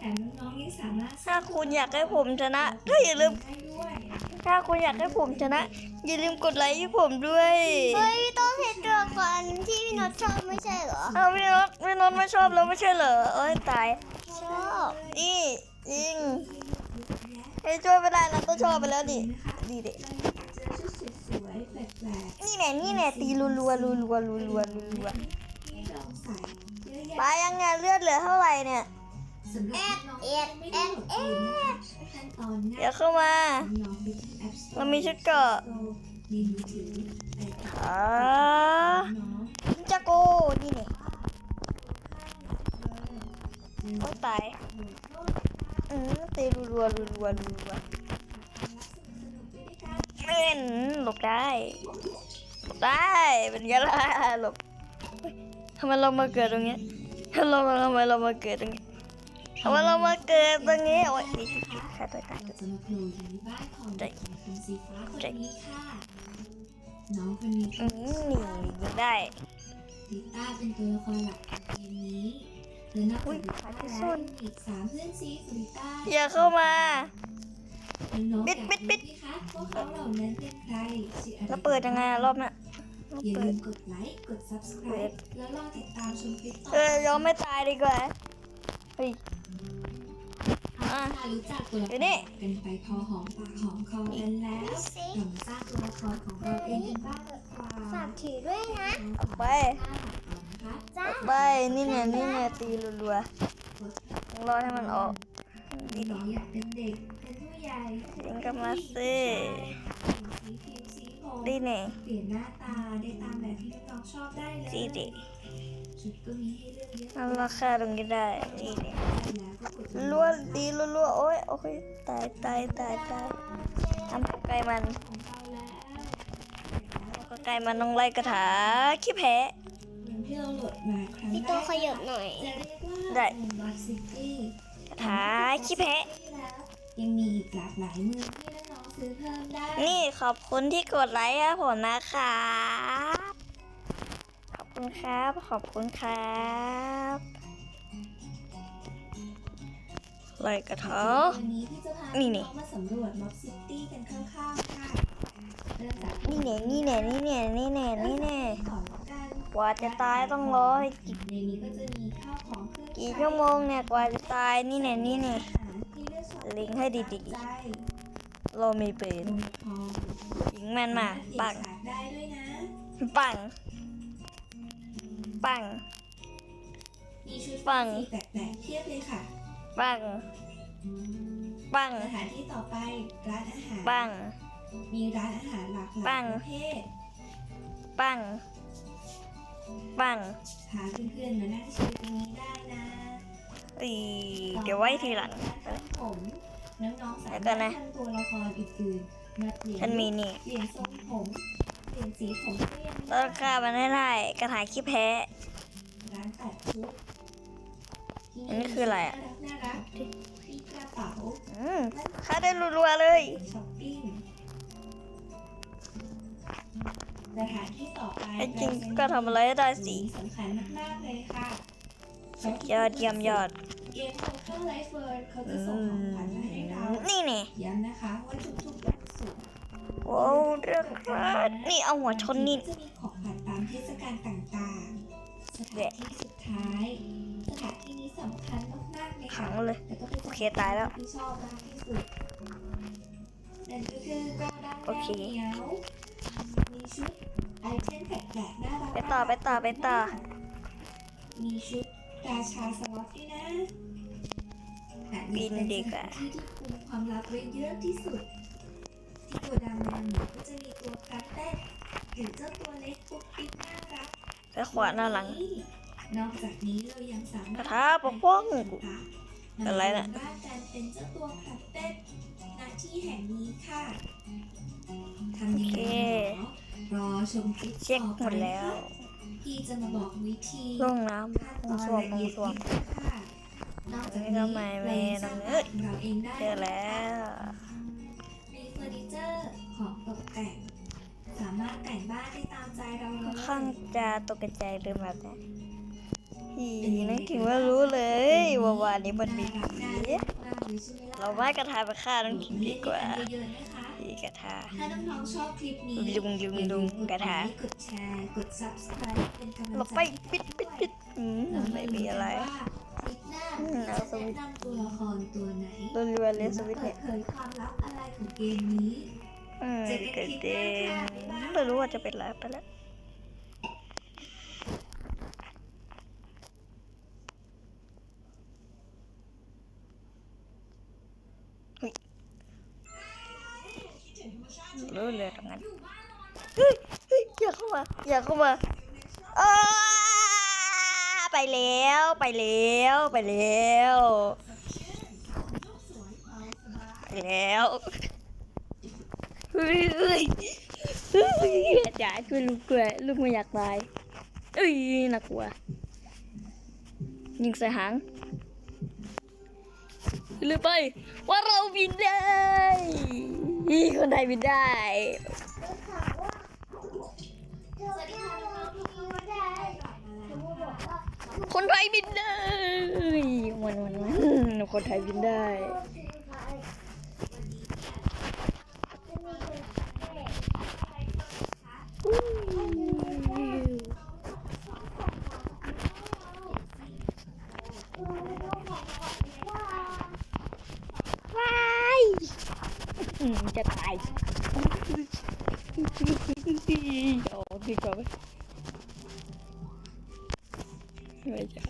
แถมน้องๆยังสามารถถ้าคุณอยากให้ผมชนะก็อย่าลืมได้ด้วยถ้าคุณอยากให้ผมชนะ อย่าลืมกดไลค์ให้ผมด้วย เฮ้ยพี่ต้องเห็นตัวก่อนที่พี่น็อตชอบไม่ใช่เหรอเอาพี่นนท์พี่นนท์ไม่ชอบแล้วไม่ใช่เหรอเอ้ยตาย ชอบนี่ยิงเฮ้ยช่วยไม่ได้นะต้องชอบไปแล้วดิดีเด็เราอยากเจอชุดสวยๆแปลกนี่แน่นี่แน่ตีรัวรัวรัวรัวรัวรัวรัวๆที่ลองใส่เยอะไปแยะยังไงเลือดเหลือเท่าไหร่เนี่ย สำหรับน้องๆไม่ได้โหลดเองนะคะขั้นตอนง่ายเดี๋ยวเข้ามา น้องๆไปที่ App Store เรามีชุดเกราะ ในมือถือไปกับอ่าน้องจักโกนี่นี่โอ้ยตายอืมตีรัวรัวรัวรัวรัวเอ็นหลบได้หลบได้เป็นไงล่ะหลบเฮ้ยทำไมเรามาเกิดตรงเนี้ยเราทำไมเรามาเกิดตรงนี้ทำไมเรามาเกิดตรงนี้โอ้ย นี่คือฆ่าตัวตายเราจะมาโผล่อยู่ในบ้านของเด็กหญิงคนสีฟ้าคนนี้ค่ะน้องคนนี้อืมนี่ยิงได้ลิต้าเป็นตัวละครหลักของเกมนี้และนอกจากลิต้าแล้วยังมีอีกสามเพื่อนซีของลิต้าอย่าเข้ามาน้องๆปิดปิดปิดอยากรู้ไหมคะว่าเขาเหล่านั้นเป็นใครชื่ออะไรแล้วเปิดยังไงอะรอบน่ะอย่าเปิลืดมกดไลค์กด subscribe แล้วรอติดตามชมคลิปต่อเออยอมไม่ตายดีกว่า เฮ้ยอะถ้ารู้จักตัวละคอยู่รนี่กันไปพอหอมปากหอมคอกันแล้วสิเรามาสร้างตัวละครของเราเองกันบ้างดีกว่าฝากถือด้วยนะออกไปค่ะจ้าไปนี่เนี่ยนี่เนี่ยตีรัวๆต้องรอให้มันออกมีน้องอยากเป็นเด็ก เป็นผู้ใหญ่ยิงกลับมาสิ สีผิวสีผม ดีเนี่ยเปลี่ยนหน้าตาได้ตามแบบที่น้องๆชอบได้เลยดี ดิชุดก็มีให้เลือกเยอะเอาราคาตรงนี้ได้นี่เนี่ยล้วก็กดรัวดีรัวๆโอ้ยโอ้ยตายตายตายตายทำไกลมันของเราแล้วก็ไกลมันต้องไล่กระถาขี้แพ้อย่างที่เราโหลดมาครั้งพี่แรโตกขยับหน่อย จะเรียกว่าได้บัคซิตี้กระถาขี้แพ้ ยังมีอีกหลากหลายเมืองที่น้องๆซื้อเพิ่มได้ นี่ขอบคุณที่กดไลค์ให้ผมนะครับขอบ คุณครับ ขอบคุณครับไล่กระถาวันนี้พี่จะพานี่นี่น้องๆมาสำรวจม็อบซิตี้กันคร่าวๆค่ะเริ่มจากนี่เนี่ยนี่เนี่ยนี่เนี่ยนี่เนี่ยนี่เนี่ยก่อนละกันกว่าจะตายต้องรอให้กี่ในนี้ก็จะมีข้าวของเครื่องกี่ชั่วโมงเนี่ยกว่าจะตายนี่เนี่ยนี่เนี่ยอาหารที่เลือกชอบลิงก์ให้ดีใจๆเรามีปืนลงทองยิงแม่นมาปังสากได้ด้วยนะปัง ปัง มีชุดปัง สีแปลกๆเทียบเลยค่ะปัง ปัง สถานที่ต่อไปร้านอาหาร ปัง มีร้านอาหารหลากหปัลายง ประเภทปัง ปังพาเพื่อนๆมานั่งชิลตรงนี้ได้นะอีเดี๋ยวไว้ทีหลังผมน้องๆสาเดี๋ยวก่มาอนนะรถทำตัวละครอื่นๆมาเปลี่ยนฉันมีนี่ เปลี่ยนทรงผมเป ลี่ยนสีผมก็ยังมีต้นค่ามันให้ได้กระถายขี้แพ้ ร้านตัดชุดที่อันนี้คืออะไรอะน่ารักมีกระเป๋าอืมค่าได้รัวๆเลย ช้อปปิ้งสถานที่ต่อไปไอ้จริงก็ทำอะไรให้ได้สิสำคัญมากๆเลยค่ะยอดเยี่ยมยอด เกมโคเ e อร์ไลฟ์เวิร์เขาจะส่งของขวัญมาให้เรา นี่นี่ย้ำนะคะว่าทุกๆวันศุกร์ โอ้เรื่องครับนี่เอาหัวชนนี่จะมีของขวัญตามเทศกาลต่างๆ สถานที่สุดท้าย สถานที่นี้สำคัญมากๆเลยขัค่ะงเลย แต่ก็เป็นโอเคตายแล้ว ที่ชอบมากที่สุดนั่นก็คือโกดังโอเคแมวเหมียวมีชุดไอเทมแปลกๆน่ารักไปต่อไปต่อไปต่อ มีชุดราชาสล็อตด้วยนะแบบนี้บินดีกว่า เป็นสถนที่ที่คุมความลับไว้เยอะที่สุด ที่โกดังแมวเหมียวก็จะมีตัวคาเต้นหรือเจ้าตัวเล็กปุ๊กปิ๊กน่ารักไปขวาหน้าหลัง นอกจากนี้เรายังสามารถกระทะปกป้องต่างๆอะไรน่ะมาบ้านกันเป็นเจ้าตัวคาเต้นณที่แห่งนี้ค่ะทำยังไงหรอรอชมคลิปเช็คต่อหมดแล้วพี่จะมาบอกวิธีลงน้ำขั้นลตองนสวมละลงเอียดสวมยิบเลยค่ะนอกจากอันนี้นี้ก็เราไม่ยังแม่สร้างน้องเอ้บ้ายนของเราเองได้เจอแล้ว กแต่ง สามารถแต่งบ้านได้ตามใจเราเลค่อนยข้างจะตกใจลืมแบบนี้อีนั่นถึงว่ารู้เลยว่าวันนี้มันมีน่ารักผีน่าเล่นมากเลยใช่ไหมล่ะเราไม่กระทาไปฆ่าน้องขิงดีกว่าเล่นนเยอะๆนะคะอีกระทา ถ้าน้องๆชอบคลิปนี้ลุงลุงลุงกระทะกดไลค์กดแชร์ กด subscribe เป็นกำลังใจเราไปปิดปิดปิดอืมไม่มีอะไร ว่าคลิปหน้าอืมเอาสจะวิตช์ แนะนำตัวละครตัวไหนรัวๆเลยสวิตช์เปิเนี่ดยเผยความลับอะไรของเกมนี้ อืมเกิดเต็มไม่รู้ว่าจะเป็นอะไรไปแล้วรู้เลยตรงนั้นเฮ้ยอย่าเข้ามาอย่าเข้ามาอ้าไปแล้วไปแล้วไปแล้วไปแล้ว เฮ้ยเฮ้ยเฮ้ยจ๋าช่วยลูกด้วยลูกไม่อยากตายเอ้ยน่ากลัว ยิงใส่หางลืมไป ว่าเราบินได้คนไทยบินได้สวัสดีค่ะน้องๆทุกคนได้คนไทยบินได้วันวันวันคนไทยบินได้ จะตายโอ้ดีกว่าไหมไม่จ้า